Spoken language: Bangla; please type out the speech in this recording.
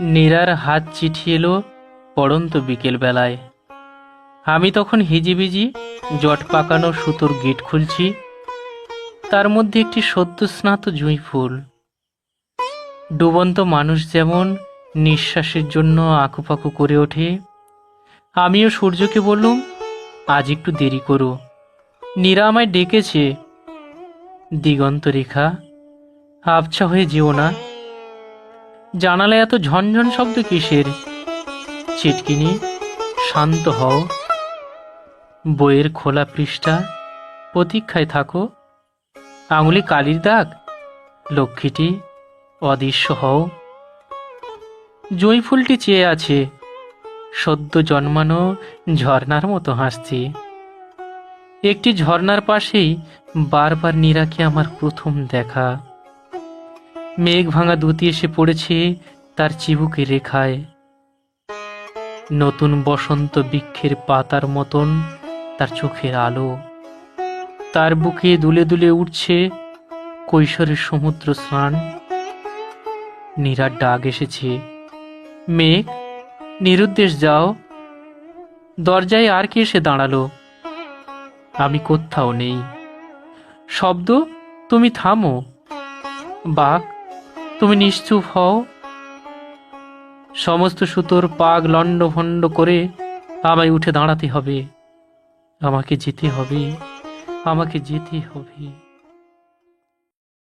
নীরার হাত চিঠি এলো পড়ন্ত বিকেলবেলায়। আমি তখন হিজিবিজি, জট পাকানো সুতোর গেট খুলছি। তার মধ্যে একটি সদ্য স্নাত জুঁই ফুল। ডুবন্ত মানুষ যেমন নিঃশ্বাসের জন্য আঁকুপাকু করে ওঠে। আমিও সূর্যকে বললুম, আজ একটু দেরি করো। নীরা আমায় ডেকেছে, দিগন্ত রেখা, আবছা হয়ে যেও না। জানালে এত ঝনঝন শব্দ কিসের? চিটকিনি শান্ত হও। বইয়ের খোলা পৃষ্ঠা, প্রতীক্ষায় থাকো। আঙুলি কালির দাগ, লক্ষ্মীটি অদৃশ্য হও। জয়ী ফুলটি চেয়ে আছে, সদ্য জন্মানো ঝর্ণার মতো হাসছে। একটি ঝর্ণার পাশেই বারবার নীরাকে আমার প্রথম দেখা। মেঘ ভাঙা দুতি এসে পড়েছে তার চিবুকে রেখায়। নতুন বসন্ত বৃক্ষের পাতার মতন তার চোখের আলো। তার বুকে দুলে দুলে উঠছে কৈশোরের সমুদ্র স্নান। নীরার ডাক এসেছে, মেঘ, নিরুদ্দেশ যাও। দরজায় আর কে এসে দাঁড়াল? আমি কোথাও নেই। শব্দ, তুমি থামো। বাঘ তুমি নিশ্চুপ হও। সমস্ত সুতোর পাগ লণ্ড ভণ্ড করে আমায় উঠে দাঁড়াতে হবে। আমাকে যেতে হবে। আমাকে যেতে হবে।